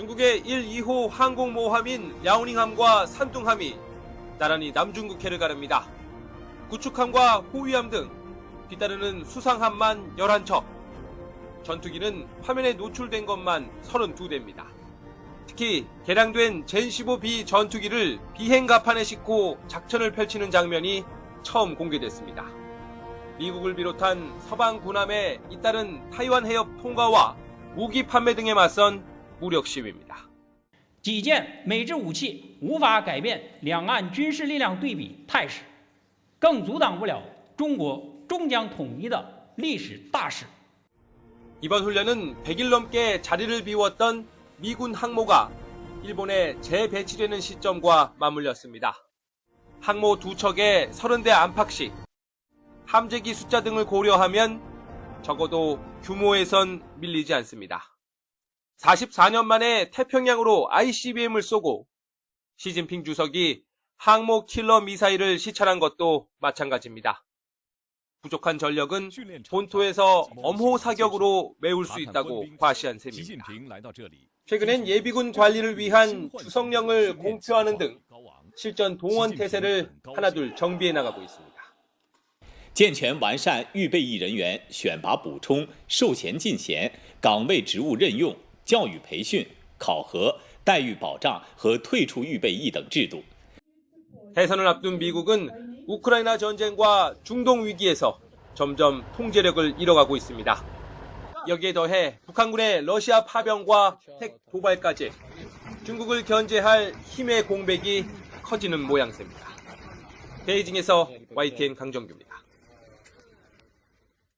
중국의 1, 2호 항공모함인 랴오닝함과 산둥함이 나란히 남중국해를 가릅니다. 구축함과 호위함 등 뒤따르는 수상함만 11척. 전투기는 화면에 노출된 것만 32대입니다. 특히 개량된 젠15B 전투기를 비행 가판에 싣고 작전을 펼치는 장면이 처음 공개됐습니다. 미국을 비롯한 서방 군함의 잇따른 타이완 해협 통과와 무기 판매 등에 맞선 무력 시위입니다. 几件美制武器无法改变两岸军事力量对比态势，更阻挡不了中国终将统一的历史大势。 이번 훈련은 100일 넘게 자리를 비웠던 미군 항모가 일본에 재배치되는 시점과 맞물렸습니다. 항모 두 척에 30대 안팎씩 함재기 숫자 등을 고려하면 적어도 규모에선 밀리지 않습니다. 44년 만에 태평양으로 ICBM을 쏘고 시진핑 주석이 항모 킬러 미사일을 시찰한 것도 마찬가지입니다. 부족한 전력은 본토에서 엄호 사격으로 메울 수 있다고 과시한 习近 셈입니다. 平来到这里， 최근엔 예비군 관리를 위한 주성령을 공표하는 등 실전 동원 태세를 하나둘 정비해 나가고 있습니다. 健全完善预备役人员选拔补充、授衔进衔、岗位职务任用、 教育培训、考核、待遇保障和退出预备役等制度。 대선을 앞둔 미국은 우크라이나 전쟁과 중동 위기에서 점점 통제력을 잃어가고 있습니다. 여기에 더해 북한군의 러시아 파병과 핵 도발까지 중국을 견제할 힘의 공백이 커지는 모양새입니다. 베이징에서 YTN 강정규입니다.